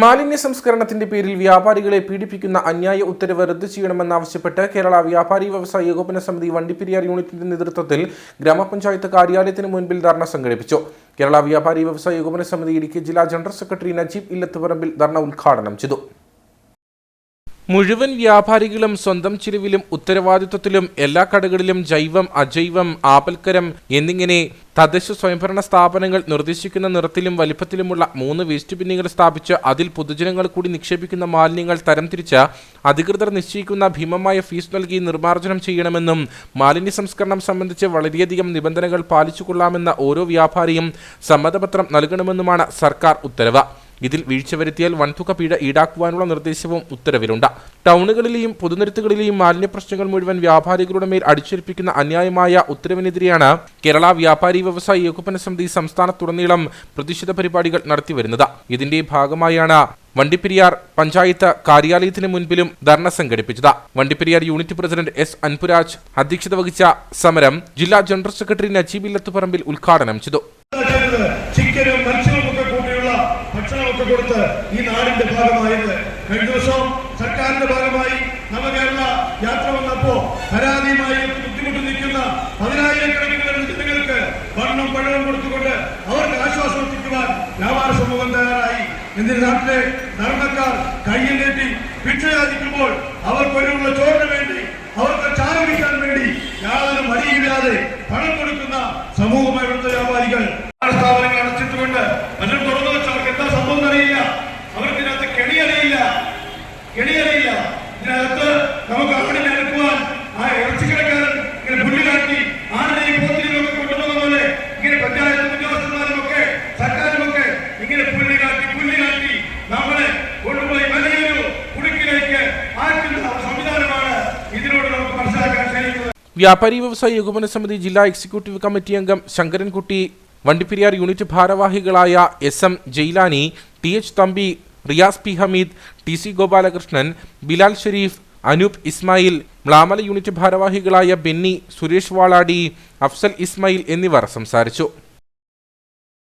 മാലിന്യ സംസ്കരണത്തിന്റെ പേരിൽ വ്യാപാരികളെ പീഡിപ്പിക്കുന്ന അന്യായ ഉത്തരവ് റദ്ദു ചെയ്യണമെന്നാവശ്യപ്പെട്ട് കേരള വ്യാപാരി വ്യവസായ ഏകോപന സമിതി വണ്ടിപ്പെരിയാർ യൂണിറ്റിന്റെ നേതൃത്വത്തിൽ ഗ്രാമപഞ്ചായത്ത് കാര്യാലയത്തിന് മുൻപിൽ ധർണ സംഘടിപ്പിച്ചു. കേരള വ്യാപാരി വ്യവസായ ഏകോപന സമിതി ഇടുക്കി ജില്ലാ ജനറൽ സെക്രട്ടറി നജീബ് ഇല്ലത്തുപറമ്പിൽ ധർണ ഉദ്ഘാടനം ചെയ്തു. മുഴുവൻ വ്യാപാരികളും സ്വന്തം ചിലവിലും ഉത്തരവാദിത്വത്തിലും എല്ലാ കടകളിലും ജൈവം അജൈവം ആപൽക്കരം എന്നിങ്ങനെ തദ്ദേശ സ്വയംഭരണ സ്ഥാപനങ്ങൾ നിർദ്ദേശിക്കുന്ന നിറത്തിലും വലിപ്പത്തിലുമുള്ള മൂന്ന് വേസ്റ്റ് ബിന്നുകൾ സ്ഥാപിച്ച് അതിൽ പൊതുജനങ്ങൾ കൂടി നിക്ഷേപിക്കുന്ന മാലിന്യങ്ങൾ തരംതിരിച്ച് അധികൃതർ നിശ്ചയിക്കുന്ന ഭീമമായ ഫീസ് നൽകി നിർമ്മാർജനം ചെയ്യണമെന്നും മാലിന്യ സംസ്കരണം സംബന്ധിച്ച് വളരെയധികം നിബന്ധനകൾ പാലിച്ചുകൊള്ളാമെന്ന ഓരോ വ്യാപാരിയും സമ്മതപത്രം നൽകണമെന്നുമാണ് സർക്കാർ ഉത്തരവ്. ഇതിൽ വീഴ്ച വരുത്തിയാൽ വൻതുക പിഴ ഈടാക്കുവാനുള്ള നിർദ്ദേശവും ഉത്തരവിലുണ്ട്. ടൗണുകളിലെയും പൊതുനിരത്തുകളിലെയും മാലിന്യ പ്രശ്നങ്ങൾ മുഴുവൻ വ്യാപാരികളുടെ മേൽ അടിച്ചേൽപ്പിക്കുന്ന അന്യായമായ ഉത്തരവിനെതിരെയാണ് കേരള വ്യാപാരി വ്യവസായി ഏകോപന സമിതി സംസ്ഥാനത്തുടനീളം പ്രതിഷേധ പരിപാടികൾ നടത്തിവരുന്നത്. ഇതിന്റെ ഭാഗമായാണ് വണ്ടിപ്പെരിയാർ പഞ്ചായത്ത് കാര്യാലയത്തിന് മുൻപിലും ധർണ സംഘടിപ്പിച്ചത്. Vandiperiyar unit president S Anburaj അധ്യക്ഷത വഹിച്ച സമരം ജില്ലാ ജനറൽ സെക്രട്ടറി നജീബ് ഇല്ലത്തുപറമ്പിൽ ഉദ്ഘാടനം ചെയ്തു. ഭക്ഷണമൊക്കെ കൊടുത്ത് ഈ നാടിന്റെ ഭാഗമായത്. കഴിഞ്ഞ ദിവസം സർക്കാരിന്റെ ഭാഗമായി നവകേരള യാത്ര വന്നപ്പോ പരാതിയുമായി ബുദ്ധിമുട്ട് നിൽക്കുന്ന പതിനായിരക്കണക്കിന് ജനങ്ങൾക്ക് ഭക്ഷണം പഴവും കൊടുത്തുകൊണ്ട് അവർക്ക് ആശ്വാസം എത്തിക്കുവാൻ വ്യാപാര സമൂഹം തയ്യാറായി. എന്തിന് നാട്ടിലെ ധർമ്മക്കാർ കയ്യിൽ നീട്ടി ഭിക്ഷയാചിക്കുമ്പോൾ അവർക്ക് ഒരുള്ള ചോറിന് വേണ്ടി അവർക്ക് ചായ വേണ്ടി യാതൊരു മടിയില്ലാതെ പണം കൊടുക്കുന്ന സമൂഹമായി വ്യാപാരികൾ വ്യാപാരി വ്യവസായ ഏകോപന സമിതി ജില്ലാ എക്സിക്യൂട്ടീവ് കമ്മിറ്റി അംഗം ശങ്കരൻകുട്ടി വണ്ടിപ്പെരിയാർ യൂണിറ്റ് ഭാരവാഹികളായ S M Jailani T H Thampi Riyas P Hameed T C Gopalakrishnan Bilal Sherif Anoop Ismail Mlamala unit ഭാരവാഹികളായ ബെന്നി സുരേഷ് വാളാടി അഫ്സൽ ഇസ്മായിൽ എന്നിവർ സംസാരിച്ചു.